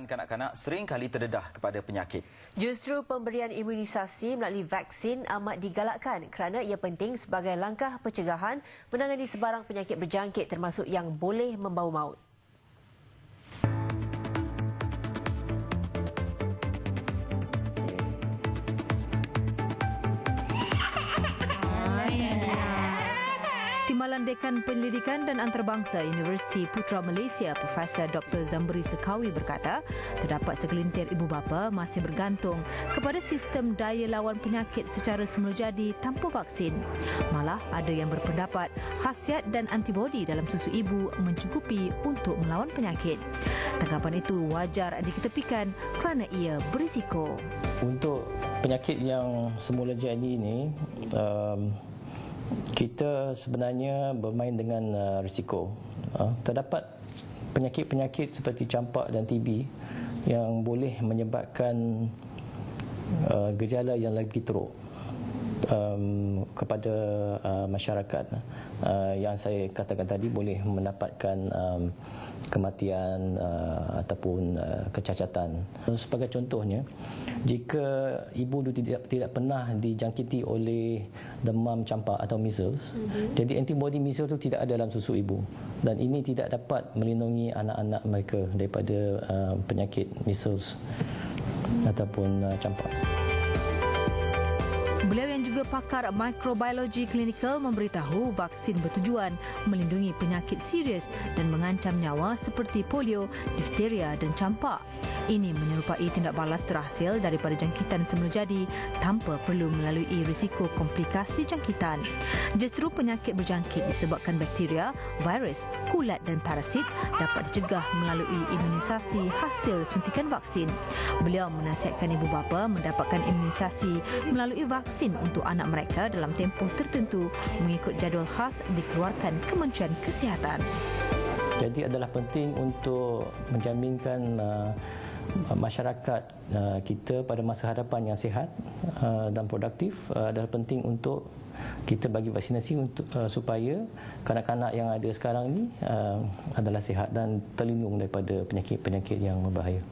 dan kanak-kanak sering kali terdedah kepada penyakit. Justru pemberian imunisasi melalui vaksin amat digalakkan kerana ia penting sebagai langkah pencegahan menangani sebarang penyakit berjangkit termasuk yang boleh membawa maut. Timbalan Dekan Penyelidikan dan Antarabangsa Universiti Putra Malaysia Profesor Dr. Zambri Sekawi berkata, terdapat segelintir ibu bapa masih bergantung kepada sistem daya lawan penyakit secara semula jadi tanpa vaksin. Malah ada yang berpendapat khasiat dan antibodi dalam susu ibu mencukupi untuk melawan penyakit. Tanggapan itu wajar diketepikan kerana ia berisiko. Untuk penyakit yang semula jadi ini, um, kita sebenarnya bermain dengan uh, risiko. Uh, terdapat penyakit-penyakit seperti campak dan TB yang boleh menyebabkan uh, gejala yang lebih teruk um, kepada uh, masyarakat uh, yang saya katakan tadi boleh mendapatkan um, kematian uh, ataupun uh, kecacatan. Sebagai contohnya, jika ibu itu tidak tidak pernah dijangkiti oleh demam campak atau measles, mm-hmm. jadi antibodi measles itu tidak ada dalam susu ibu dan ini tidak dapat melindungi anak-anak mereka daripada uh, penyakit measles ataupun uh, campak. Juga pakar mikrobiologi klinikal memberitahu vaksin bertujuan melindungi penyakit serius dan mengancam nyawa seperti polio, difteria dan campak. Ini menyerupai tindak balas terhasil daripada jangkitan semula jadi tanpa perlu melalui risiko komplikasi jangkitan. Justru penyakit berjangkit disebabkan bakteria, virus, kulat dan parasit dapat dicegah melalui imunisasi hasil suntikan vaksin. Beliau menasihatkan ibu bapa mendapatkan imunisasi melalui vaksin untuk anak mereka dalam tempoh tertentu mengikut jadual khas dikeluarkan Kementerian Kesihatan. Jadi adalah penting untuk menjaminkan uh, masyarakat uh, kita pada masa hadapan yang sihat uh, dan produktif uh, adalah penting untuk kita bagi vaksinasi untuk supaya kanak-kanak yang ada sekarang ni adalah sihat dan terlindung daripada penyakit-penyakit yang berbahaya.